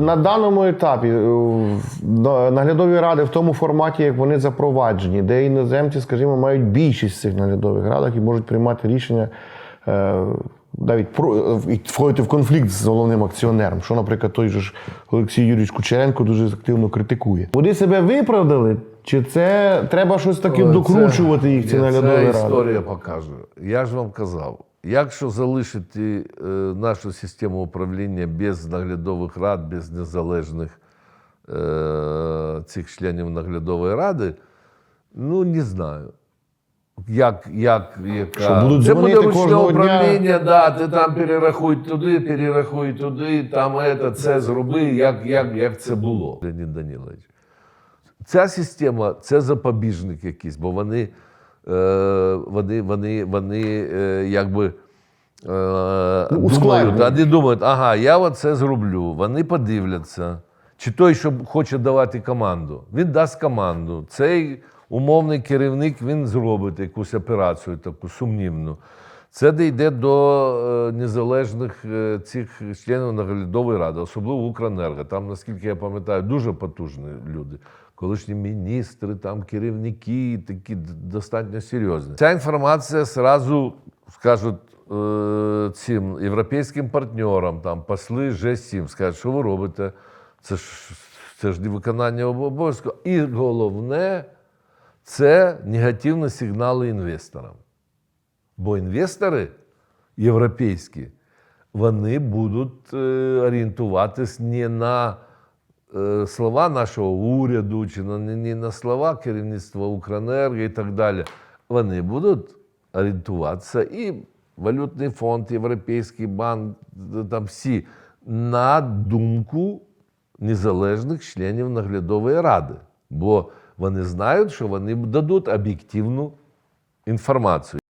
на даному етапі е, наглядові ради в тому форматі, як вони запроваджені, де іноземці, скажімо, мають більшість в цих наглядових радах і можуть приймати рішення. е, Навіть про і входити в конфлікт з головним акціонером, що, наприклад, той же ж Олексій Юрійович Кучеренко дуже активно критикує. Вони себе виправдали, чи це треба щось таке докручувати їх, ці наглядові ради? історія покаже. Я ж вам казав, якщо залишити е, нашу систему управління без наглядових рад, без незалежних е, цих членів наглядової ради, ну не знаю. Як, як, яка... Що, будуть це буде ручне кожного дня? управління, да, ти там перерахуй туди, перерахуй туди, там це, це зроби, як, як, як це було. Леонід Данілович. Ця система це запобіжник якийсь, бо вони, вони, вони, вони е, якби. ну, думають, вони думають, ага, я це зроблю. Вони подивляться. Чи той, що хоче давати команду, він дасть команду. Цей умовний керівник він зробить якусь операцію таку сумнівну. Це дійде до е, незалежних е, цих членів наглядової ради, особливо Укренерго. Там, наскільки я пам'ятаю, дуже потужні люди. Колишні міністри, там керівники, такі достатньо серйозні. Ця інформація зразу скажуть е, цим європейським партнерам, там посли G7, скажуть, що ви робите? Це ж це ж не виконання обов'язку. І головне, це негативні сигнали інвесторам. Бо інвестори європейські, вони будуть е, орієнтуватись не на е, слова нашого уряду, чи не, на слова керівництва Укренерго і так далі. Вони будуть орієнтуватися і Валютний фонд, Європейський банк, там всі на думку незалежних членів наглядової ради. Бо вони знають, що вони дадуть об'єктивну інформацію.